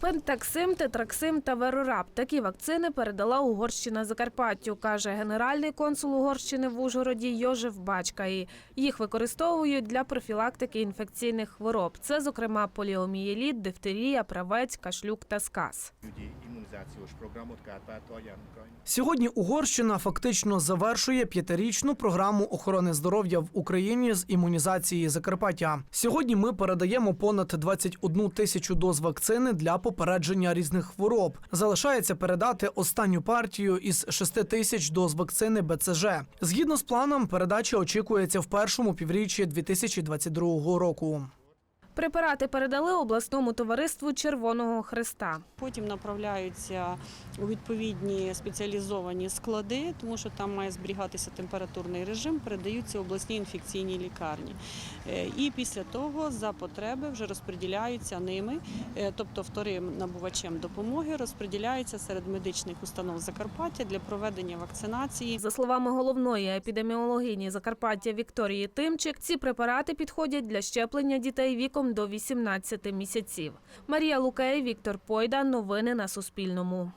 Пентаксим, тетраксим та верораб. Такі вакцини передала Угорщина Закарпаттю, каже генеральний консул Угорщини в Ужгороді Йожев Бачкаї. Їх використовують для профілактики інфекційних хвороб. Це, зокрема, поліомієліт, дифтерія, правець, кашлюк та сказ. Сьогодні Угорщина фактично завершує п'ятирічну програму охорони здоров'я в Україні з імунізації Закарпаття. Сьогодні ми передаємо понад 21 тисячу доз вакцини для попередження різних хвороб. Залишається передати останню партію із 6 тисяч доз вакцини БЦЖ. Згідно з планом, передача очікується в першому півріччі 2022 року. Препарати передали обласному товариству Червоного Христа. Потім направляються у відповідні спеціалізовані склади, тому що там має зберігатися температурний режим, передаються обласній інфекційній лікарні. Е, І після того за потреби вже розподіляються ними, е, тобто вторим набувачем допомоги, розподіляються серед медичних установ Закарпаття для проведення вакцинації. За словами головної епідеміологині Закарпаття Вікторії Тимчик, ці препарати підходять для щеплення дітей віком до 18 місяців. Марія Лукає, Віктор Пойда. Новини на Суспільному.